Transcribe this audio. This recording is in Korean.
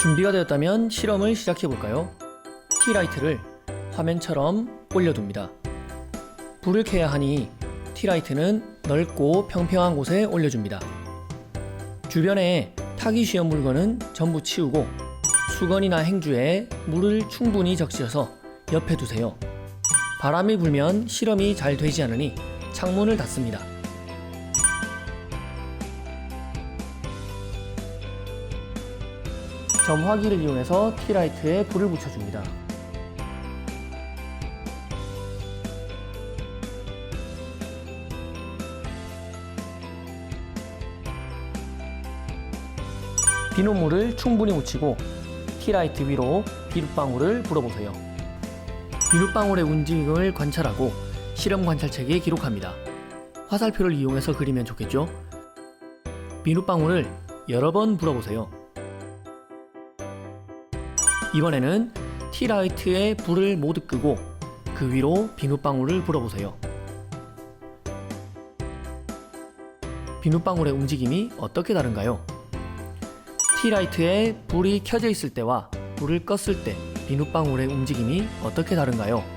준비가 되었다면 실험을 시작해 볼까요? 티라이트를 화면처럼 올려둡니다. 불을 켜야 하니 티라이트는 넓고 평평한 곳에 올려줍니다. 주변에 타기 쉬운 물건은 전부 치우고 수건이나 행주에 물을 충분히 적셔서 옆에 두세요. 바람이 불면 실험이 잘 되지 않으니 창문을 닫습니다. 점화기를 이용해서 티라이트에 불을 붙여줍니다. 비눗물을 충분히 묻히고 티라이트 위로 비눗방울을 불어보세요. 비눗방울의 움직임을 관찰하고 실험 관찰책에 기록합니다. 화살표를 이용해서 그리면 좋겠죠? 비눗방울을 여러 번 불어보세요. 이번에는 티라이트의 불을 모두 끄고 그 위로 비눗방울을 불어보세요. 비눗방울의 움직임이 어떻게 다른가요? 티라이트에 불이 켜져 있을 때와 불을 껐을 때 비눗방울의 움직임이 어떻게 다른가요?